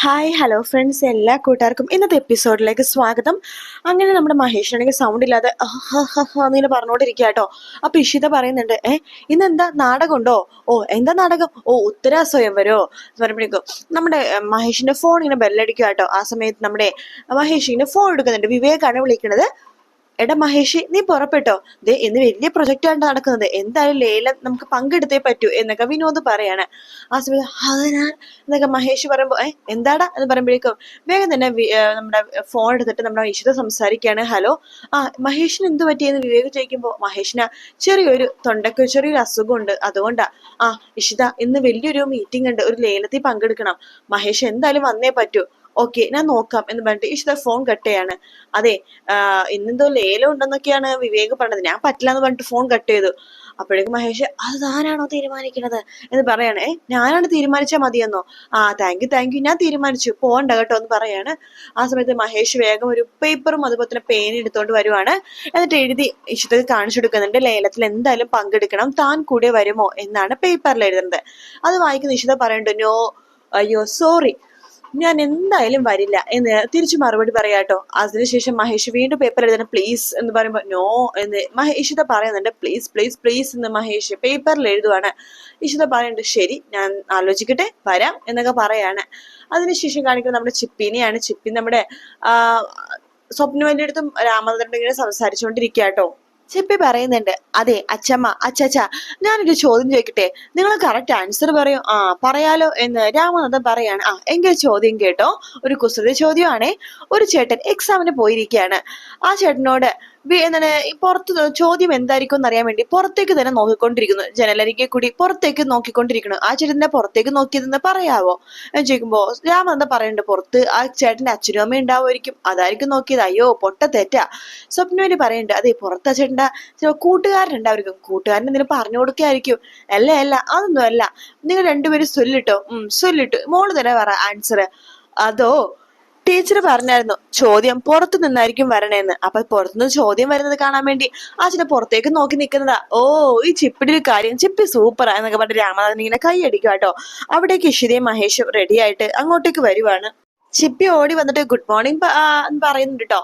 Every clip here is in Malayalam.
ഹായ് ഹലോ ഫ്രണ്ട്സ് എല്ലാ കൂട്ടുകാർക്കും ഇന്നത്തെ എപ്പിസോഡിലേക്ക് സ്വാഗതം. അങ്ങനെ നമ്മുടെ മഹേഷിനാണെങ്കിൽ സൗണ്ട് ഇല്ലാതെ എന്നിങ്ങനെ പറഞ്ഞുകൊണ്ടിരിക്കുക കേട്ടോ അപ്പൊ ഇഷിത പറയുന്നുണ്ട് ഏ ഇന്ന് എന്താ നാടകമുണ്ടോ? ഓ എന്താ നാടകം? ഓ ഉത്തര എന്ന് പറയുമ്പോഴേക്കും നമ്മുടെ മഹേഷിന്റെ ഫോൺ ഇങ്ങനെ ബെല്ലടിക്കുക കേട്ടോ ആ സമയത്ത് നമ്മുടെ മഹേഷ് ഇങ്ങനെ ഫോൺ എടുക്കുന്നുണ്ട്. വിവേകാണ് വിളിക്കുന്നത്. എടാ മഹേഷ് നീ പുറപ്പെട്ടോ? ദേ ഇന്ന് വലിയ പ്രൊജക്റ്റാണ് നടക്കുന്നത്. എന്തായാലും ലേലം നമുക്ക് പങ്കെടുത്തേ പറ്റൂ എന്നൊക്കെ വിനോദ് പറയാണ്. ആ സമയത്ത് അതിനാ എന്നൊക്കെ മഹേഷ് പറയുമ്പോ ഏ എന്താടാ? എന്ന് പറയുമ്പോഴേക്കും വേഗം തന്നെ നമ്മുടെ ഫോൺ എടുത്തിട്ട് നമ്മുടെ ഈശ്വര സംസാരിക്കുകയാണ് ഹലോ ആ മഹേഷിന് എന്ത് പറ്റിയെന്ന്? വിവേക് ചോദിക്കുമ്പോൾ മഹേഷിന് ചെറിയൊരു തൊണ്ടയ്ക്ക് ചെറിയൊരു അസുഖമുണ്ട്. അതുകൊണ്ടാ ആ ഇഷിത ഇന്ന് വലിയൊരു മീറ്റിംഗ് ഉണ്ട്. ഒരു ലേലത്തിൽ പങ്കെടുക്കണം. മഹേഷ് എന്തായാലും വന്നേ പറ്റൂ. ഓക്കെ ഞാൻ നോക്കാം. എന്ന് പറഞ്ഞിട്ട് ഇഷിത ഫോൺ കട്ട് ചെയ്യാണ്. അതെ ഇന്നെന്തോ ലേലം ഉണ്ടെന്നൊക്കെയാണ് വിവേക് പറഞ്ഞത്. ഞാൻ പറ്റില്ല എന്ന് പറഞ്ഞിട്ട് ഫോൺ കട്ട് ചെയ്തു. അപ്പോഴേക്കും മഹേഷ് അത് താനാണോ തീരുമാനിക്കണത്? എന്ന് പറയാണ്. ഏ ഞാനാണ് തീരുമാനിച്ചാൽ മതിയെന്നോ? ആ താങ്ക് യു താങ്ക് യു ഞാൻ തീരുമാനിച്ചു. പോകണ്ട കേട്ടോ എന്ന് പറയാണ്. ആ സമയത്ത് മഹേഷ് വേഗം ഒരു പേപ്പറും അതുപോലെ തന്നെ പേന എടുത്തോണ്ട് വരുവാണ്. എന്നിട്ട് എഴുതി ഇഷ്ടത്തിൽ കാണിച്ചു കൊടുക്കുന്നുണ്ട്. ലേലത്തിൽ എന്തായാലും പങ്കെടുക്കണം. താൻ കൂടെ വരുമോ? എന്നാണ് പേപ്പറിൽ എഴുതുന്നത്. അത് വായിക്കുന്ന ഇഷിത പറയണ്ടോ നോ അയ്യോ സോറി ഞാൻ എന്തായാലും വരില്ല. എന്ന് തിരിച്ചു മറുപടി പറയാട്ടോ. അതിനുശേഷം മഹേഷ് വീണ്ടും പേപ്പർ എഴുതണം. പ്ലീസ് എന്ന് പറയുമ്പോൾ നോ എന്ന് മഹേഷ് ഇത പറയുന്നുണ്ട്. പ്ലീസ് പ്ലീസ് പ്ലീസ് എന്ന് മഹേഷ് പേപ്പറിൽ എഴുതുവാണ്. ഇഷിത പറയുന്നുണ്ട് ശരി ഞാൻ ആലോചിക്കട്ടെ വരാം എന്നൊക്കെ പറയാണ്. അതിനുശേഷം കാണിക്കുന്നത് നമ്മുടെ ചിപ്പിനെയാണ്. ചിപ്പി നമ്മുടെ സ്വപ്നവന്റെ അടുത്തും രാമചന്ദ്രൻ ഇങ്ങനെ സംസാരിച്ചുകൊണ്ടിരിക്കുക കേട്ടോ ചിപ്പി പറയുന്നുണ്ട് അതെ അച്ചമ്മ അച്ചച്ച ഞാനൊരു ചോദ്യം ചോദിക്കട്ടെ? നിങ്ങൾ കറക്റ്റ് ആൻസർ പറയും. ആ പറയാലോ എന്ന് രാമനാഥൻ പറയാണ്. ആ എങ്കിൽ ചോദ്യം കേട്ടോ. ഒരു കുസൃതി ചോദ്യമാണേ. ഒരു ചേട്ടൻ എക്സാമിന് പോയിരിക്കുകയാണ്. ആ ചേട്ടനോട് എന്താണ് പുറത്ത് ചോദ്യം എന്തായിരിക്കും എന്നറിയാൻ വേണ്ടി പുറത്തേക്ക് തന്നെ നോക്കിക്കൊണ്ടിരിക്കുന്നു. ജനലരികെ കൂടി പുറത്തേക്ക് നോക്കിക്കൊണ്ടിരിക്കുന്നു. ആ ചേട്ടന്റെ പുറത്തേക്ക് നോക്കിയതെന്ന് പറയാവോ? ചോദിക്കുമ്പോ എന്താ പറയണ്ട് പുറത്ത് ആ ചേട്ടന്റെ അച്ഛനും അമ്മയും ഉണ്ടാവുമായിരിക്കും. അതായിരിക്കും നോക്കിയത്. അയ്യോ പൊട്ട തെറ്റാ. സ്വപ്നവേലി പറയുന്നുണ്ട് അതെ പുറത്ത് ചില കൂട്ടുകാരനുണ്ടായിരിക്കും കൂട്ടുകാരൻ എന്തെങ്കിലും പറഞ്ഞു കൊടുക്കുകയായിരിക്കും അല്ല അല്ല അതൊന്നും അല്ല. നിങ്ങൾ രണ്ടുപേരും സൊല്ലിട്ടോ ഉം സൊല്ലിട്ടു മോൾ തന്നെ പറ ആൻസർ അതോ ടീച്ചർ പറഞ്ഞായിരുന്നു ചോദ്യം പുറത്തു നിന്നായിരിക്കും വരണേന്ന്. അപ്പൊ പുറത്തുനിന്ന് ചോദ്യം വരുന്നത് കാണാൻ വേണ്ടി അച്ഛനെ പുറത്തേക്ക് നോക്കി നിൽക്കുന്നതാ. ഓ ഈ ചിപ്പിടി ഒരു കാര്യം ചിപ്പി സൂപ്പർ എന്നൊക്കെ പറഞ്ഞ് രാമനാഥൻ ഇങ്ങനെ കൈ അടിക്കുക കേട്ടോ. അവിടേക്ക് ഇഷിതയും മഹേഷും റെഡി ആയിട്ട് അങ്ങോട്ടേക്ക് വരുവാണ്. ചിപ്പി ഓടി വന്നിട്ട് ഗുഡ് മോർണിംഗ് എന്ന് പറയുന്നുണ്ട് കേട്ടോ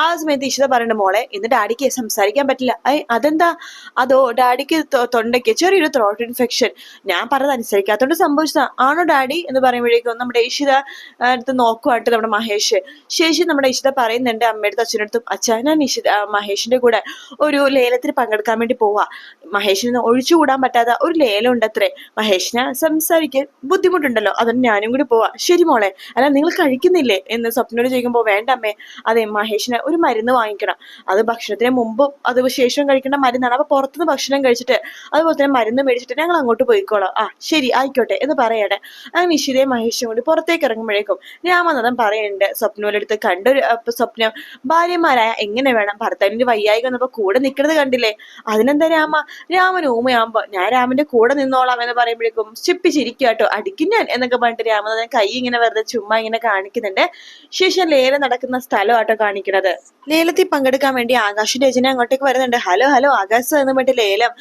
ആ സമയത്ത് ഇഷിത പറയുന്നുണ്ട് മോളെ ഇന്ന് ഡാഡിക്ക് സംസാരിക്കാൻ പറ്റില്ല. ഐ അതെന്താ? അതോ ഡാഡിക്ക് തൊണ്ടയ്ക്ക് ചെറിയൊരു ത്രോട്ട് ഇൻഫെക്ഷൻ ഞാൻ പറഞ്ഞത് അനുസരിക്കാത്തോണ്ട് സംഭവിച്ചതാ. ആണോ ഡാഡി? എന്ന് പറയുമ്പോഴേക്കും നമ്മുടെ ഇഷിത അടുത്ത് നോക്കുവായിട്ട് നമ്മുടെ മഹേഷ്. ശേഷം നമ്മുടെ ഇഷിത പറയുന്നുണ്ട് അമ്മയുടെ അച്ഛനടുത്തും അച്ഛാ ഞാൻ ഇഷിത മഹേഷിന്റെ കൂടെ ഒരു ലേലത്തിന് പങ്കെടുക്കാൻ വേണ്ടി പോവാ. മഹേഷിന് ഒഴിച്ചുകൂടാൻ പറ്റാത്ത ഒരു ലേലം ഉണ്ട് അത്രേ മഹേഷിനെ സംസാരിക്കാൻ ബുദ്ധിമുട്ടുണ്ടല്ലോ. അതുകൊണ്ട് ഞാനും കൂടി പോവാ. ശരി മോളെ. അല്ല നിങ്ങൾ കഴിക്കുന്നില്ലേ എന്ന് സ്വപ്നോട് ചോദിക്കുമ്പോൾ വേണ്ട അമ്മേ അതെ മഹേഷിന് ഒരു മരുന്ന് വാങ്ങിക്കണം. അത് ഭക്ഷണത്തിന് മുമ്പ് അത് ശേഷം കഴിക്കേണ്ട മരുന്നാണ്. അപ്പൊ പുറത്തുനിന്ന് ഭക്ഷണം കഴിച്ചിട്ട് അതുപോലെ തന്നെ മരുന്ന് മേടിച്ചിട്ട് ഞങ്ങൾ അങ്ങോട്ട് പോയിക്കോളാം. ആ ശരി ആയിക്കോട്ടെ എന്ന് പറയട്ടെ അങ്ങനെ നിഷിതയും മഹേഷും കൂടി പുറത്തേക്ക് ഇറങ്ങുമ്പോഴേക്കും രാമനാഥൻ പറയുന്നുണ്ട് സ്വപ്നോലെടുത്ത് കണ്ടൊരു സ്വപ്നം ഭാര്യമാരായ എങ്ങനെ വേണം? ഭർത്താവിന്റെ വയ്യായിക വന്നപ്പോ കൂടെ നിൽക്കുന്നത് കണ്ടില്ലേ? അതിനെന്താ രാമ? രാമൻ ഊമയാകുമ്പോ ഞാൻ രാമന്റെ കൂടെ നിന്നോളാം എന്ന് പറയുമ്പോഴേക്കും ചിപ്പി ചിരിക്കുക കേട്ടോ അടിക്കും ഞാൻ എന്നൊക്കെ പറഞ്ഞിട്ട് രാമനാഥൻ കൈ ഇങ്ങനെ വെറുതെ ചുമ്മാ ഇങ്ങനെ കാണിക്കുന്നുണ്ട്. ശേഷം ലേലം നടക്കുന്ന സ്ഥലമാട്ടോ കാണിക്കുന്നത്. ലേലത്തിൽ പങ്കെടുക്കാൻ വേണ്ടി ആകാശിന്റെ രചന അങ്ങോട്ടേക്ക് വരുന്നുണ്ട്. ഹലോ ഹലോ ആകാശ് എന്ന് പറഞ്ഞിട്ട് ലേലം.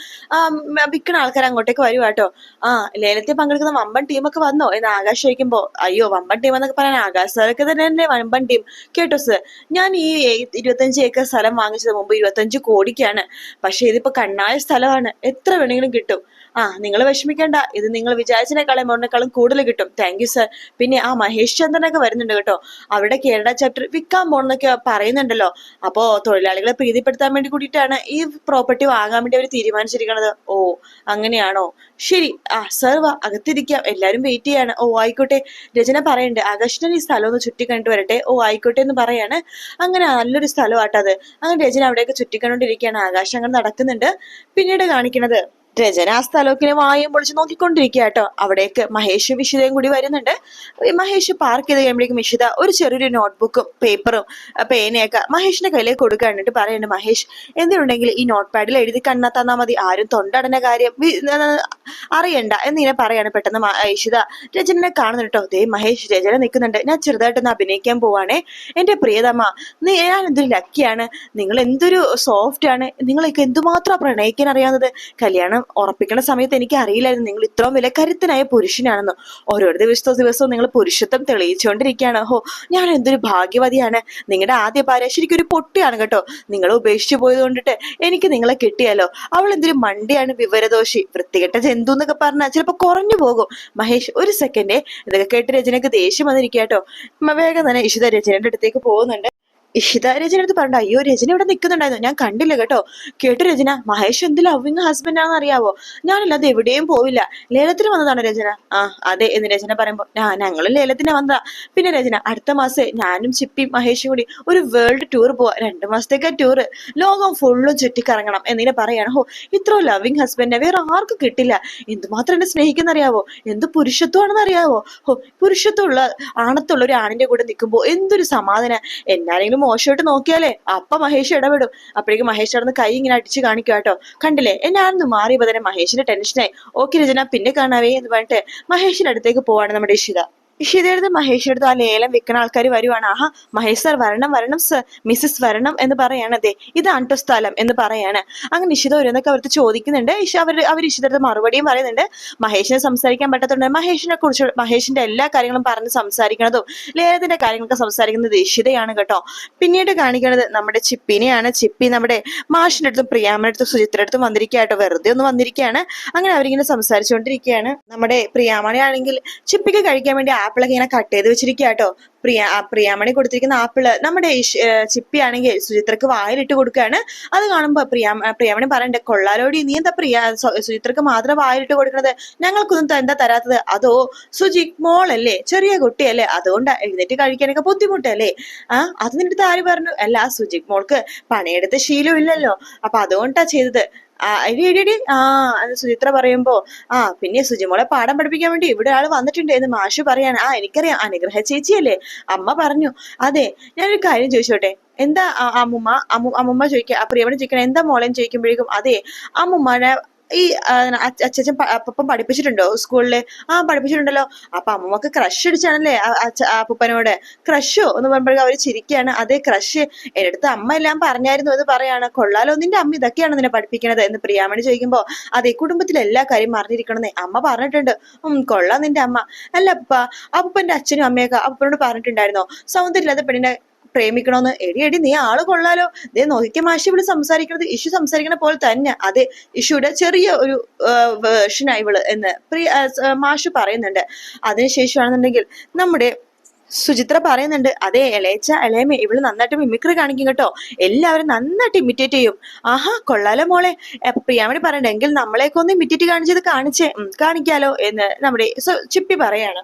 വിൽക്കുന്ന ആൾക്കാർ അങ്ങോട്ടേക്ക് വരും കേട്ടോ ആ ലേലത്തിൽ പങ്കെടുക്കുന്ന വമ്പൻ ടീമൊക്കെ വന്നോ? എന്ന് ആകാശ് ചോദിക്കുമ്പോ അയ്യോ വമ്പൻ ടീം എന്നൊക്കെ പറയാൻ ആകാശ് സാറൊക്കെ തന്നെ വമ്പൻ ടീം കേട്ടോ സർ ഞാൻ ഈ ഇരുപത്തഞ്ച് ഏക്കർ സ്ഥലം വാങ്ങിച്ചത് മുമ്പ് ഇരുപത്തഞ്ച് കോടിക്കാണ്. പക്ഷെ ഇതിപ്പോ കണ്ണായ സ്ഥലമാണ്. എത്ര വേണമെങ്കിലും കിട്ടും? ആ നിങ്ങൾ വിഷമിക്കേണ്ട. ഇത് നിങ്ങൾ വിചാരിച്ചതിനേക്കാളും എമൗണ്ടിനേക്കാളും കൂടുതൽ കിട്ടും. താങ്ക് യു സർ പിന്നെ ആ മഹേഷ് ചന്ദ്രനൊക്കെ വരുന്നുണ്ട് കേട്ടോ. അവിടെ കേരള ചാപ്റ്റർ വിൽക്കാൻ പോണെന്നൊക്കെ പറയുന്നുണ്ടല്ലോ. അപ്പോ തൊഴിലാളികളെ പ്രീതിപ്പെടുത്താൻ വേണ്ടി കൂടിയിട്ടാണ് ഈ പ്രോപ്പർട്ടി വാങ്ങാൻ വേണ്ടി അവർ തീരുമാനിച്ചിരിക്കുന്നത് ഓ അങ്ങനെയാണോ? ശരി. ആ സർ അകത്തിരിക്കാം. എല്ലാരും വെയിറ്റ് ചെയ്യാണ്. ഓ ആയിക്കോട്ടെ. രചന പറയണ്ട്. ആകർഷണൻ ഈ സ്ഥലം ഒന്ന് ചുറ്റി കണ്ടിട്ട് വരട്ടെ. ഓ ആയിക്കോട്ടെ എന്ന് പറയാണ്. അങ്ങനെ നല്ലൊരു സ്ഥലമാട്ടത്. അങ്ങനെ രചന അവിടെയൊക്കെ ചുറ്റിക്കണ്ടോണ്ടിരിക്കുകയാണ്. ആകാശം അങ്ങനെ നടക്കുന്നുണ്ട്. പിന്നീട് കാണിക്കുന്നത് രചന ആ സ്ഥലമൊക്കെ വായും പൊളിച്ച് നോക്കിക്കൊണ്ടിരിക്കുക കേട്ടോ. അവിടേക്ക് മഹേഷ് വിഷിതയും കൂടി വരുന്നുണ്ട്. മഹേഷ് പാർക്ക് ചെയ്ത് കഴിയുമ്പോഴേക്കും വിഷിത ഒരു ചെറിയൊരു നോട്ട്ബുക്കും പേപ്പറും പേനയൊക്കെ മഹേഷിന്റെ കയ്യിലേക്ക് കൊടുക്കുക എന്നിട്ട് പറയുന്നുണ്ട് മഹേഷ് എന്തിനുണ്ടെങ്കിൽ ഈ നോട്ട് പാഡിൽ എഴുതി കണ്ണാ തന്നാൽ മതി. ആരും തൊണ്ടടന കാര്യം അറിയണ്ട. എന്നിങ്ങനെ പറയാണ് പെട്ടെന്ന് ഇഷിത രചനനെ കാണുന്നു കേട്ടോ ദേ മഹേഷ് രചന നിൽക്കുന്നുണ്ട്. ഞാൻ ചെറുതായിട്ടൊന്ന് അഭിനയിക്കാൻ പോവാണേ. എന്റെ പ്രിയതമ്മ നീ ഞാൻ എന്തൊരു ലക്കിയാണ് നിങ്ങൾ എന്തൊരു സോഫ്റ്റ് ആണ്. നിങ്ങളൊക്കെ എന്തുമാത്രം പ്രണയിക്കാൻ അറിയാവുന്നത്? കല്യാണം ഉറപ്പിക്കുന്ന സമയത്ത് എനിക്ക് അറിയില്ലായിരുന്നു. നിങ്ങൾ ഇത്രയും വില കരുത്തനായ പുരുഷനാണെന്ന്. ഓരോ ദിവസവും ദിവസവും നിങ്ങൾ പുരുഷത്വം തെളിയിച്ചുകൊണ്ടിരിക്കുകയാണ്. ഹോ ഞാൻ എന്തൊരു ഭാഗ്യവതിയാണ്. നിങ്ങളുടെ ആദ്യ ഭാര്യ ശരിക്കും ഒരു പൊട്ടിയാണ് കേട്ടോ. നിങ്ങൾ ഉപേക്ഷിച്ചു പോയത് കൊണ്ടിട്ട് എനിക്ക് നിങ്ങളെ കിട്ടിയാലോ? അവൾ എന്തൊരു മണ്ടിയാണ് വിവരദോഷി. വൃത്തികെട്ട ജന്തു എന്നൊക്കെ പറഞ്ഞാൽ ചിലപ്പോൾ കുറഞ്ഞു പോകും. മഹേഷ് ഒരു സെക്കൻഡേ ഇതൊക്കെ കേട്ട് രചനക്ക് ദേഷ്യം വന്നിരിക്കാട്ടോ വേഗം തന്നെ ഇഷിത രചനയുടെ അടുത്തേക്ക് പോകുന്നുണ്ട്. ഇഷിത രചന അടുത്ത് പറഞ്ഞു അയ്യോ രചന ഇവിടെ നിൽക്കുന്നുണ്ടായിരുന്നു ഞാൻ കണ്ടില്ല കേട്ടോ. കേട്ടു രചന. മഹേഷ് എന്ത് ലവിങ് ഹസ്ബൻഡ് ആണെന്ന് അറിയാവോ? ഞാനല്ലാതെ എവിടെയും പോവില്ല. ലേലത്തിന് വന്നതാണ് രചന? ആ അതെ എന്ന് രചന പറയുമ്പോ ആ ഞങ്ങൾ ലേലത്തിന് വന്നതാ. പിന്നെ രചന അടുത്ത മാസം ഞാനും ചിപ്പിയും മഹേഷും കൂടി ഒരു വേൾഡ് ടൂർ പോവാ. രണ്ട് മാസത്തേക്കാ ടൂർ ലോകം ഫുള്ളും ചുറ്റിക്കറങ്ങണം. എന്നിങ്ങനെ പറയാണ്. ഹോ ഇത്ര ലവിങ് ഹസ്ബൻഡിനെ വേറെ ആർക്കും കിട്ടില്ല. എന്തുമാത്രം എന്നെ സ്നേഹിക്കുന്ന അറിയാവോ എന്ത് പുരുഷത്വമാണെന്ന് അറിയാവോ? ഹോ പുരുഷത്വമുള്ള ആണത്തുള്ള ഒരു ആണിന്റെ കൂടെ നിൽക്കുമ്പോ എന്തൊരു സമാധാനം. എന്നാരെങ്കിലും മോശമായിട്ട് നോക്കിയാലേ അപ്പ മഹേഷ് ഇടപെടും. അപ്പോഴേക്കും മഹേഷ് നടന്ന് കൈ ഇങ്ങനെ അടിച്ച് കാണിക്കുക കേട്ടോ. കണ്ടില്ലേ? എന്നാണെന്ന് മാറിയപ്പോ തന്നെ മഹേഷിന്റെ ടെൻഷനായി ഓക്കെ രചന പിന്നെ കാണാവേ എന്ന് പറഞ്ഞിട്ട് മഹേഷിന്റെ അടുത്തേക്ക് പോവാണ് നമ്മുടെ ഇഷിത. ഇഷിതയുടെ മഹേഷ് അടുത്ത് ആ ലേലം വിൽക്കുന്ന ആൾക്കാർ വരുവാണ്. ആഹാ മഹേഷ് സാർ വരണം വരണം സർ മിസ്സസ് വരണം എന്ന് പറയാണ് ഇതാണ് ട്ടോ സ്ഥലം എന്ന് പറയാണ്. അങ്ങനെ ഇഷിത ഓരോന്നൊക്കെ അവർക്ക് ചോദിക്കുന്നുണ്ട്. അവർ അവർ ഇഷിതയുടെ മറുപടിയും പറയുന്നുണ്ട്. മഹേഷിനെ സംസാരിക്കാൻ പറ്റാത്തതുകൊണ്ട് മഹേഷിനെ കുറിച്ച് മഹേഷിന്റെ എല്ലാ കാര്യങ്ങളും പറഞ്ഞ് സംസാരിക്കണതും ലേലത്തിന്റെ കാര്യങ്ങളൊക്കെ സംസാരിക്കുന്നത് ഇഷിതയാണ് കേട്ടോ. പിന്നീട് കാണിക്കുന്നത് നമ്മുടെ ചിപ്പിനെയാണ്. ചിപ്പി നമ്മുടെ മാഷിന്റെ അടുത്തും പ്രിയാമ്മയുടെ അടുത്തും സുചിത്ര അടുത്തും വന്നിരിക്കുകയാട്ടോ. വെറുതെ ഒന്ന് വന്നിരിക്കുകയാണ്. അങ്ങനെ അവരിങ്ങനെ സംസാരിച്ചുകൊണ്ടിരിക്കുകയാണ്. നമ്മുടെ പ്രിയാമണി ആണെങ്കിൽ ചിപ്പിക്ക് കഴിക്കാൻ വേണ്ടി ആപ്പിളൊക്കെ ഇങ്ങനെ കട്ട് ചെയ്ത് വെച്ചിരിക്കുക കേട്ടോ പ്രിയ പ്രിയാമണി കൊടുത്തിരിക്കുന്ന ആപ്പിൾ നമ്മുടെ ചിപ്പി ആണെങ്കിൽ സുചിത്രക്ക് വായിലിട്ട് കൊടുക്കുകയാണ്. അത് കാണുമ്പോൾ പ്രിയാ പ്രിയാമണി പറയണ്ടേ കൊള്ളാലോടി നീ എന്താ പ്രിയ സുചിത്രക്ക് മാത്രം വായിലിട്ട് കൊടുക്കുന്നത് ഞങ്ങൾക്കൊന്നും എന്താ തരാത്തത്? അതോ സുജി മോളല്ലേ ചെറിയ കുട്ടിയല്ലേ അതുകൊണ്ട് എഴുന്നേറ്റ് കഴിക്കാനൊക്കെ ബുദ്ധിമുട്ടല്ലേ? ആ അത് നിന്റെ ആര് പറഞ്ഞു? അല്ല സുജിക് മോൾക്ക് പണിയെടുത്ത ശീലമില്ലല്ലോ അപ്പൊ അതുകൊണ്ടാ ചെയ്തത്. ആ എടി എടി എടി ആ സുചിത്ര പറയുമ്പോ ആ പിന്നെ സുജിമോളെ പാഠം പഠിപ്പിക്കാൻ വേണ്ടി ഇവിടെ ആൾ വന്നിട്ടുണ്ട് എന്ന് മാഷു പറയാണ്. ആ എനിക്കറിയാം അനുഗ്രഹ ചേച്ചിയല്ലേ അമ്മ പറഞ്ഞു അതെ ഞാനൊരു കാര്യം ചോദിച്ചോട്ടെ? എന്താ അമ്മുമ്മ അമ്മു അമ്മുമ്മ ചോദിക്കുക പ്രിയവണി ചോദിക്കണം എന്താ മോളെന്ന് ചോദിക്കുമ്പോഴേക്കും അതെ അമ്മുമ്മയുടെ ഈ അച്ഛൻ അപ്പം പഠിപ്പിച്ചിട്ടുണ്ടോ സ്കൂളിൽ ആ പഠിപ്പിച്ചിട്ടുണ്ടല്ലോ. അപ്പൊ അമ്മമ്മക്ക് ക്രഷ് അടിച്ചാണല്ലേ അപ്പൂപ്പനോട്. ക്രഷോ എന്ന് പറയുമ്പോഴേക്കും അവർ ചിരിക്കുകയാണ് അതേ ക്രഷ് എന്റെ അടുത്ത് അമ്മ എല്ലാം പറഞ്ഞായിരുന്നു അത് പറയാണ്. കൊള്ളാലോ നിന്റെ അമ്മ ഇതൊക്കെയാണ് നിന്നെ പഠിപ്പിക്കണത്. എന്ന് പ്രിയാമണി ചോദിക്കുമ്പോൾ അതേ കുടുംബത്തിലെ എല്ലാ കാര്യം അറിഞ്ഞിരിക്കണമെന്നേ അമ്മ പറഞ്ഞിട്ടുണ്ട്. കൊള്ളാം നിന്റെ അമ്മ. അല്ല അപ്പ അപ്പന്റെ അച്ഛനും അമ്മയൊക്കെ അപ്പനോട് പറഞ്ഞിട്ടുണ്ടായിരുന്നോ? സൗന്ദര്യമില്ലാത്ത പെണ്ണിനെ പ്രേമിക്കണോന്ന് എടി എടി നീ ആൾ കൊള്ളാലോ. ദേ നോക്കിയ മാഷി ഇവൾ സംസാരിക്കുന്നത് ഇഷു സംസാരിക്കണ പോലെ തന്നെ. അതെ ഇഷുയുടെ ചെറിയ ഒരു വേർഷനായി ഇവൾ എന്ന് പ്രിയ മാഷ് പറയുന്നുണ്ട്. അതിനുശേഷമാണെന്നുണ്ടെങ്കിൽ നമ്മുടെ സുചിത്ര പറയുന്നുണ്ട് അതെ ഇളയച്ച ഇളയമേ ഇവൾ നന്നായിട്ട് മിമിക്രി കാണിക്കും കേട്ടോ. എല്ലാവരും നന്നായിട്ട് ഇമിറ്റേറ്റ് ചെയ്യും. ആഹാ കൊള്ളാലോ മോളെ. പ്രിയാമണി പറയണ്ടെങ്കിൽ നമ്മളെയൊക്കെ ഒന്ന് ഇമിറ്റേറ്റ് കാണിച്ചത് കാണിച്ചേ കാണിക്കാലോ എന്ന് നമ്മുടെ ചിപ്പി പറയാണ്.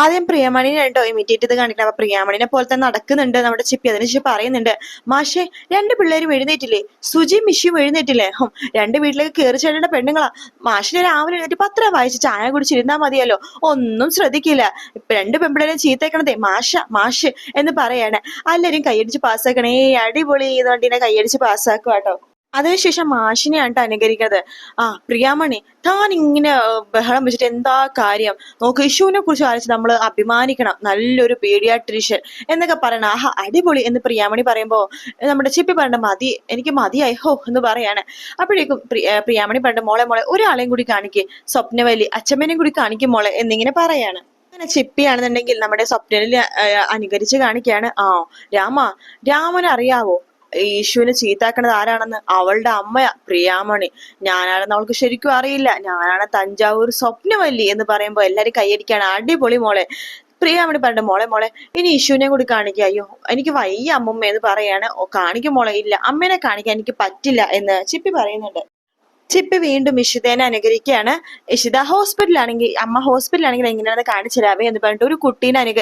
ആദ്യം പ്രിയാമണിനെ കേട്ടോ ഇമിറ്റേറ്റ് ചെയ്ത് കാണിക്കണം. അപ്പൊ പ്രിയാമണിനെ പോലെ തന്നെ നടക്കുന്നുണ്ട് നമ്മുടെ ചിപ്പി. അതിനുശേഷം പറയുന്നുണ്ട് മാഷെ രണ്ട് പിള്ളേരും എഴുന്നേറ്റില്ലേ സുജി മിഷിയും എഴുന്നേറ്റില്ലേ ഹും രണ്ട് വീട്ടിലേക്ക് കയറി ചെല്ലേണ്ട പെണ്ണുങ്ങളാ. മാഷിനെ രാവിലെ എഴുന്നേറ്റ് പത്രം വായിച്ച് ചായ കുടിച്ചിരുന്നാ മതിയല്ലോ. ഒന്നും ശ്രദ്ധിക്കില്ല. ഇപ്പൊ രണ്ട് പെൺപിള്ളേരും ചീത്തേക്കണതേ. മാഷ മാഷ് എന്ന് പറയാണ്. എല്ലാരും കൈയടിച്ച് പാസ്സാക്കണേ അടിപൊളി. എന്നുകൊണ്ടിനെ കൈയടിച്ച് പാസ്സാക്കുക കേട്ടോ അതിനുശേഷം മാഷിനെ ട്ടോ അനുകരിക്കുന്നത് ആ പ്രിയാമണി താൻ ഇങ്ങനെ ബഹളം വെച്ചിട്ട് എന്താ കാര്യം? നോക്ക് ഇഷുവിനെ കുറിച്ച് ആലോചിച്ച് നമ്മൾ അഭിമാനിക്കണം. നല്ലൊരു പീഡിയാട്രീഷ്യൻ എന്നൊക്കെ പറയണം ആഹാ അടിപൊളി എന്ന് പ്രിയാമണി പറയുമ്പോ നമ്മുടെ ചിപ്പി പറഞ്ഞ മതി എനിക്ക് മതിയായി ഹോ എന്ന് പറയാണ്. അപ്പോഴേക്കും പ്രിയാമണി പറഞ്ഞ മോളെ മോളെ ഒരാളെയും കൂടി കാണിക്ക് സ്വപ്നവലി അച്ഛമ്മേനെയും കൂടി കാണിക്കും മോളെ എന്നിങ്ങനെ പറയാണ്. അങ്ങനെ ചിപ്പിയാണെന്നുണ്ടെങ്കിൽ നമ്മുടെ സ്വപ്നയിൽ അനുകരിച്ച് കാണിക്കുകയാണ് ആ രാമ രാമൻ അറിയാവോ യേശുവിനെ ചീത്താക്കണത് ആരാണെന്ന്? അവളുടെ അമ്മ പ്രിയാമണി. ഞാനാണെന്ന് അവൾക്ക് ശരിക്കും അറിയില്ല. ഞാനാണ് തഞ്ചാവൂർ സ്വപ്നവല്ലി എന്ന് പറയുമ്പോൾ എല്ലാരും കൈയടിക്കാണ് അടിപൊളി മോളെ. പ്രിയാമണി പറഞ്ഞു മോളെ മോളെ ഇനി യേശുവിനെ കൂടി കാണിക്കുക അയ്യോ എനിക്ക് വയ്യ അമ്മമ്മ എന്ന് പറയാണ്. കാണിക്കും മോളെ. ഇല്ല അമ്മേനെ കാണിക്കാൻ എനിക്ക് പറ്റില്ല എന്ന് ചിപ്പി പറയുന്നുണ്ട്. ചിപ്പി വീണ്ടും ഇഷിതേനെ അനുകരിക്കുകയാണ്. ഇഷിത ഹോസ്പിറ്റലാണെങ്കിൽ അമ്മ ഹോസ്പിറ്റലാണെങ്കിൽ എങ്ങനെയാണെന്ന് കാണിച്ചു തരാവേ എന്ന് പറഞ്ഞിട്ട് ഒരു കുട്ടീനെ അനുക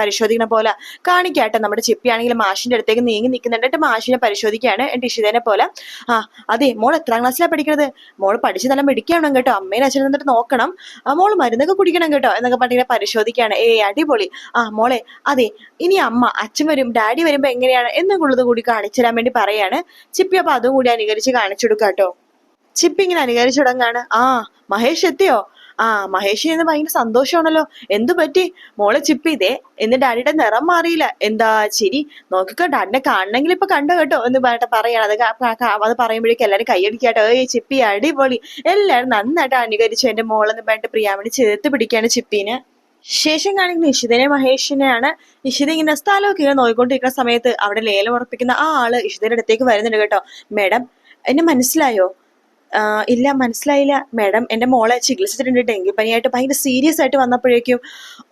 പരിശോധിക്കുന്ന പോലെ കാണിക്കാട്ടെ നമ്മുടെ ചിപ്പി ആണെങ്കിൽ മാഷിന്റെ അടുത്തേക്ക് നീങ്ങി നിൽക്കുന്നുണ്ട്. മാഷിനെ പരിശോധിക്കുകയാണ്. എന്റെ ഇഷിതേനെ പോലെ ആ അതെ മോൾ എത്രാം ക്ലാസ്സിലാണ് പഠിക്കുന്നത് മോൾ പഠിച്ച് നല്ല മെഡിക്കണം കേട്ടോ. അമ്മേനെ അച്ഛനെ നിന്നിട്ട് നോക്കണം. ആ മോൾ മരുന്നൊക്കെ കുടിക്കണം കേട്ടോ എന്നൊക്കെ പറഞ്ഞിങ്ങനെ പരിശോധിക്കുകയാണ്. ഏ അടിപൊളി. ആ മോളെ അതെ ഇനി അമ്മ അച്ഛൻ വരും ഡാഡി വരുമ്പോ എങ്ങനെയാണ് എന്നുള്ളത് കൂടി കാണിച്ചു തരാൻ വേണ്ടി പറയാണ്. ചിപ്പി അപ്പൊ അതും കൂടി അനുകരിച്ച് കാണിച്ചു കൊടുക്കാം കേട്ടോ. ചിപ്പി ഇങ്ങനെ അനുകരിച്ചു തുടങ്ങാണ് ആ മഹേഷ് എത്തിയോ? ആ മഹേഷ് ഇന്ന് ഭയങ്കര സന്തോഷമാണല്ലോ. എന്തു പറ്റി? മോളെ ചിപ്പ് ഇതേ എന്ന് ഡാഡിയുടെ നിറം മാറിയില്ല. എന്താ ചിരി? നോക്കിക്കോ ഡാഡിനെ കാണണമെങ്കിൽ ഇപ്പൊ കണ്ടോ കേട്ടോ എന്ന് പറഞ്ഞിട്ട് പറയാണ്. അത് അത് പറയുമ്പോഴേക്കും എല്ലാരും കൈയടിക്കാട്ടോ. ഏയ് ചിപ്പി അടിപൊളി. എല്ലാരും നന്നായിട്ട് അനുകരിച്ചു എന്റെ മോളെന്ന് പറഞ്ഞിട്ട് പ്രിയാമണി ചേർത്ത് പിടിക്കാണ് ചിപ്പിന്. ശേഷം കാണിക്കുന്ന ഇഷിതനെ മഹേഷിനെയാണ് ഇഷിത ഇങ്ങനെ സ്ഥലമൊക്കെ ഇങ്ങനെ നോക്കിക്കൊണ്ടിരിക്കുന്ന സമയത്ത് അവിടെ ലേലം ഉറപ്പിക്കുന്ന ആ ആൾ ഇഷിതയുടെ അടുത്തേക്ക് വരുന്നുണ്ട് കേട്ടോ. മേഡം എന്നെ മനസ്സിലായോ? ഇല്ല മനസ്സിലായില്ല. മാഡം എന്റെ മോളെ ചികിത്സിച്ചിട്ടുണ്ട് ഡെങ്കിപ്പനിയായിട്ട് ഭയങ്കര സീരിയസ് ആയിട്ട് വന്നപ്പോഴേക്കും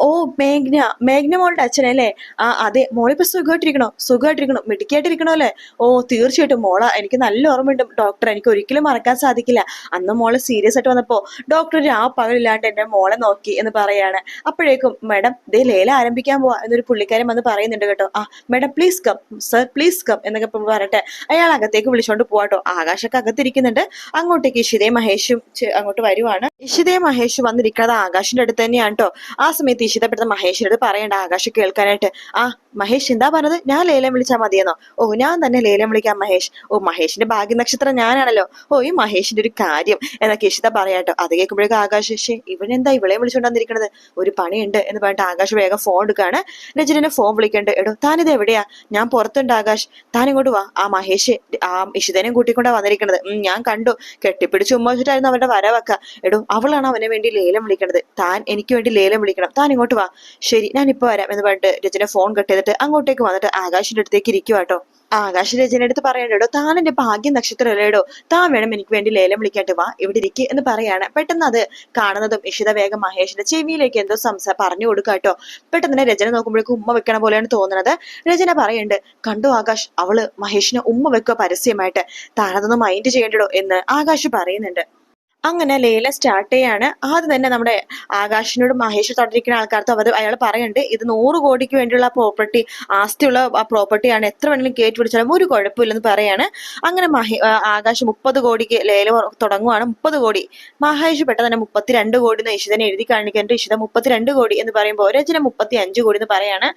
ഓ മേഘ്ന മേഘ്ന മോളുടെ അച്ഛനല്ലേ? ആ അതെ മോളിപ്പോൾ സുഖമായിട്ടിരിക്കണോ? സുഖമായിട്ടിരിക്കണോ? മിടുക്കിയായിട്ടിരിക്കണോ അല്ലേ? ഓ തീർച്ചയായിട്ടും. മോള എനിക്ക് നല്ല ഓർമ്മയുണ്ട്. ഡോക്ടർ എനിക്ക് ഒരിക്കലും മറക്കാൻ സാധിക്കില്ല. അന്ന് മോൾ സീരിയസ് ആയിട്ട് വന്നപ്പോൾ ഡോക്ടർ ആ പകലില്ലാണ്ട് എന്റെ മോളെ നോക്കി എന്ന് പറയാണ്. അപ്പോഴേക്കും മാഡം ദേ ലേല ആരംഭിക്കാൻ പോവാ എന്നൊരു പുള്ളിക്കാരൻ വന്ന് പറയുന്നുണ്ട് കേട്ടോ. ആ madam please come sir please come എന്നൊക്കെ പറയട്ടെ അയാൾ അകത്തേക്ക് വിളിച്ചോണ്ട് പോവാട്ടോ ആകാശൊക്കെ അകത്തിരിക്കുന്നുണ്ട്. അങ്ങോട്ടേക്ക് ഇഷിതയും മഹേഷും അങ്ങോട്ട് വരുവാണ്. ഇഷിതയും മഹേഷും വന്നിരിക്കുന്നത് ആകാശിന്റെ അടുത്ത് തന്നെയാണ് കേട്ടോ ആ സമയത്ത് ഇഷിത പെട്ടെന്ന് അടുത്ത് പറയണ്ട ആകാശ് കേൾക്കാനായിട്ട്. ആ മഹേഷ് എന്താ പറഞ്ഞത്? ഞാൻ ലേലം വിളിച്ചാൽ മതിയെന്നോ? ഓ ഞാൻ തന്നെ ലേലം വിളിക്കാം മഹേഷ്. ഓ മഹേഷിന്റെ ഭാഗ്യ നക്ഷത്രം ഞാനാണല്ലോ. ഓ ഈ മഹേഷിന്റെ ഒരു കാര്യം എന്നൊക്കെ ഇഷിത പറയാട്ടോ അത് കേൾക്കുമ്പോഴേക്കും ആകാശ് ശേ ഇവനെന്താ ഇവളെ വിളിച്ചോണ്ട് വന്നിരിക്കുന്നത് ഒരു പണിയുണ്ട് എന്ന് പറഞ്ഞിട്ട് ആകാശ് വേഗം ഫോൺ എടുക്കാണ്. രജനെ ഫോൺ വിളിക്കണ്ട്. എടോ താനിത് എവിടെയാ? ഞാൻ പുറത്തുണ്ട് ആകാശ്. താൻ ഇങ്ങോട്ട് വാ. ആ മഹേഷ് ആ ഇഷിതനെയും കൂട്ടിക്കൊണ്ടാ വന്നിരിക്കുന്നത് ഞാൻ കണ്ടു. കെട്ടിപ്പിടിച്ച് ഉമ്മ വെച്ചിട്ടായിരുന്നു അവരുടെ വരവൊക്കെ എടോ അവളാണ് അവനെ വേണ്ടി ലേലം വിളിക്കണത്. താൻ എനിക്ക് വേണ്ടി ലേലം വിളിക്കണം. താൻ ഇങ്ങോട്ട് വാ. ശരി ഞാൻ ഇപ്പൊ വരാം എന്ന് പറഞ്ഞിട്ട് രജന ഫോൺ കട്ട് ചെയ്തിട്ട് അങ്ങോട്ടേക്ക് വന്നിട്ട് ആകാശിന്റെ അടുത്തേക്ക് ഇരിക്കുവാട്ടോ ആകാശ് രചന അടുത്ത് പറയണ്ടോ താൻ എന്റെ ഭാഗ്യ നക്ഷത്രമല്ലേടോ? താൻ വേണം എനിക്ക് വേണ്ടി ലേലം വിളിക്കാട്ട് വാ ഇവിടെ ഇരിക്കുക എന്ന് പറയാണ്. പെട്ടെന്ന് അത് കാണുന്നതും ഇഷിത വേഗം മഹേഷിന്റെ ചെവിയിലേക്ക് എന്തോ സംസാ പറഞ്ഞു കൊടുക്കാട്ടോ പെട്ടെന്ന് തന്നെ രചന നോക്കുമ്പോഴേക്കും ഉമ്മ വെക്കണ പോലെയാണ് തോന്നുന്നത്. രചന പറയുന്നുണ്ട് കണ്ടു ആകാശ് അവൾ മഹേഷിനെ ഉമ്മ വെക്കുക പരസ്യമായിട്ട്. താനതൊന്ന് മൈൻഡ് ചെയ്യണ്ടടോ എന്ന് ആകാശ് പറയുന്നുണ്ട്. അങ്ങനെ ലേല സ്റ്റാർട്ട് ചെയ്യാണ്. ആദ്യം തന്നെ നമ്മുടെ ആകാശിനോട് മഹേഷ് തൊട്ടിരിക്കുന്ന ആൾക്കാർക്കും അവർ അയാൾ പറയുന്നുണ്ട് ഇത് നൂറ് കോടിക്ക് വേണ്ടിയുള്ള പ്രോപ്പർട്ടി ആസ്തിയുള്ള പ്രോപ്പർട്ടിയാണ് എത്ര വേണമെങ്കിലും കയറ്റി പിടിച്ചാലും ഒരു കുഴപ്പമില്ലെന്ന് പറയാണ്. അങ്ങനെ ആകാശ് മുപ്പത് കോടിക്ക് ലേല തുടങ്ങുവാണ്. മുപ്പത് കോടി. മഹേഷ് പെട്ടെന്ന് തന്നെ മുപ്പത്തിരണ്ട് കോടി എന്ന് ഇഷിതനെ എഴുതി കാണിക്കാനുണ്ട് ഇഷിത മുപ്പത്തിരണ്ട് കോടി എന്ന് പറയുമ്പോൾ രചന മുപ്പത്തി അഞ്ച് കോടി എന്ന് പറയാണ്.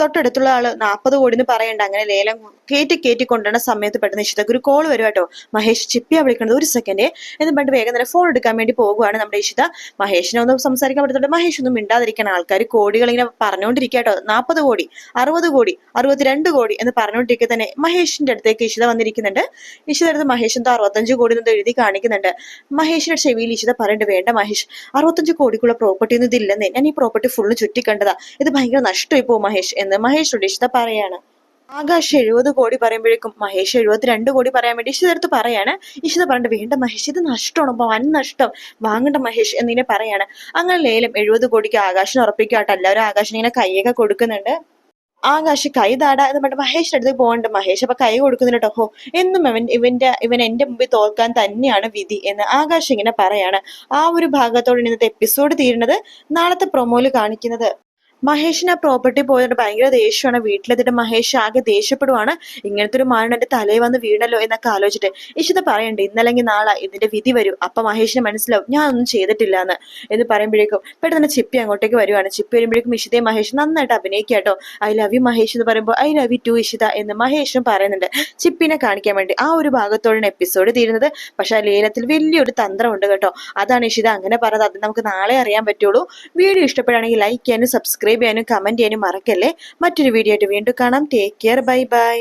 തൊട്ടടുത്തുള്ള ആൾ നാൽപ്പത് കോടി എന്ന് പറയണ്ട. അങ്ങനെ ലേലം കയറ്റി കയറ്റി കൊണ്ടുവരുന്ന സമയത്ത് പെട്ടെന്ന് ഇഷിതക്ക് ഒരു കോൾ വരും കേട്ടോ. മഹേഷ് ചിപ്പിയാ വിളിക്കുന്നത് ഒരു സെക്കൻഡ് എന്ന് പറഞ്ഞിട്ട് വേഗം തന്നെ ഫോൺ എടുക്കാൻ വേണ്ടി പോകുവാണ് നമ്മുടെ ഇഷിത. മഹേഷിനെ ഒന്നും സംസാരിക്കാൻ പറ്റത്തുണ്ട് മഹേഷ് ഒന്നും മിണ്ടാതിരിക്കണം ആൾക്കാർ കോടികൾ ഇങ്ങനെ പറഞ്ഞുകൊണ്ടിരിക്കുക കേട്ടോ നാൽപ്പത് കോടി അറുപത് കോടി അറുപത്തിരണ്ട് കോടി എന്ന് പറഞ്ഞുകൊണ്ടിരിക്കുക തന്നെ മഹേഷിന്റെ അടുത്തേക്ക് ഇഷിത വന്നിരിക്കുന്നുണ്ട്. ഇഷിത അടുത്ത് മഹേഷ് എന്തോ അറുപത്തഞ്ച് കോടി എന്ന് എഴുതി കാണിക്കുന്നുണ്ട്. മഹേഷിന്റെ ചെവിയിൽ ഇഷിത പറയേണ്ടത് വേണ്ട മഹേഷ് അറുപത്തഞ്ച് കോടിക്കുള്ള പ്രോപ്പർട്ടി ഒന്നും ഇതില്ലെന്നേ. ഞാൻ ഈ പ്രോപ്പർട്ടി ഫുള്ള് ചുറ്റിക്കണ്ടതാ. ഇത് ഭയങ്കര നഷ്ടമായി പോകും മഹേഷ് എന്ന് മഹേഷിനോട് ഇഷിത പറയാണ്. ആകാശ് എഴുപത് കോടി പറയുമ്പോഴേക്കും മഹേഷ് എഴുപത്തിരണ്ട് കോടി പറയാൻ വേണ്ടി ഇഷിത അടുത്ത് പറയാണ്. ഇഷിത പറഞ്ഞിട്ട് വേണ്ട മഹേഷ് ഇത് നഷ്ടമാണ്? അപ്പൊ വൻ നഷ്ടം. വാങ്ങണ്ട മഹേഷ് എന്നിങ്ങനെ പറയാണ്. അങ്ങനെ ലേലം എഴുപത് കോടിക്ക് ആകാശിന് ഉറപ്പിക്കാട്ടോ എല്ലാവരും ആകാശിന് ഇങ്ങനെ കൈയൊക്കെ കൊടുക്കുന്നുണ്ട്. ആകാശ് കൈ താടാ എന്ന് പറഞ്ഞിട്ട് മഹേഷിന്റെ അടുത്ത് പോകണ്ട്. മഹേഷ് അപ്പൊ കൈ കൊടുക്കുന്നുണ്ട് ഹോ എന്നും അവൻ ഇവന്റെ ഇവൻ എന്റെ മുമ്പിൽ തോൽക്കാൻ തന്നെയാണ് വിധി എന്ന് ആകാശ് ഇങ്ങനെ പറയാണ്. ആ ഒരു ഭാഗത്തോടെ ഇന്നത്തെ എപ്പിസോഡ് തീരുന്നത് നാളത്തെ പ്രൊമോയിൽ കാണിക്കുന്നത്. മഹേഷിന് ആ പ്രോപ്പർട്ടി പോയതുകൊണ്ട് ഭയങ്കര ദേഷ്യമാണ്. വീട്ടിലെത്തിയിട്ട് മഹേഷ് ആകെ ദേഷ്യപ്പെടുവാണ്. ഇങ്ങനത്തെ ഒരു മാനം എന്റെ തലയിൽ വന്ന് വീണല്ലോ എന്നൊക്കെ ആലോചിച്ചിട്ട്. ഇഷിത പറയണ്ട് ഇന്നല്ലെങ്കിൽ നാളെ ഇതിന്റെ വിധി വരും. അപ്പൊ മഹേഷിന് മനസ്സിലാവും ഞാൻ ഒന്നും ചെയ്തിട്ടില്ല എന്ന് എന്ന് പറയുമ്പോഴേക്കും പെട്ടെന്ന് ചിപ്പി അങ്ങോട്ടേക്ക് വരുവാണ്. ചിപ്പി വരുമ്പോഴേക്കും ഇഷിതയും മഹേഷ് നന്നായിട്ട് അഭിനയിക്കാട്ടോ ഐ ലവ് യു മഹേഷ് എന്ന് പറയുമ്പോൾ I love you too Ishita എന്ന് മഹേഷും പറയുന്നുണ്ട്. ചിപ്പിനെ കാണിക്കാൻ വേണ്ടി ആ ഒരു ഭാഗത്തോടാണ് എപ്പിസോഡ് തീരുന്നത്. പക്ഷെ ആ ലേലത്തിൽ വലിയൊരു തന്ത്രമുണ്ട് കേട്ടോ. അതാണ് ഇഷിത അങ്ങനെ പറഞ്ഞത്. അത് നമുക്ക് നാളെ അറിയാൻ പറ്റുള്ളൂ. വീഡിയോ ഇഷ്ടപ്പെടുകയാണെങ്കിൽ ലൈക്ക് ചെയ്യാനും സബ്സ്ക്രൈബ് ചെയ്യാനും കമന്റ് ചെയ്യാനും മറക്കല്ലേ? മറ്റൊരു വീഡിയോ ആയിട്ട് വീണ്ടും കാണാം. Take care bye bye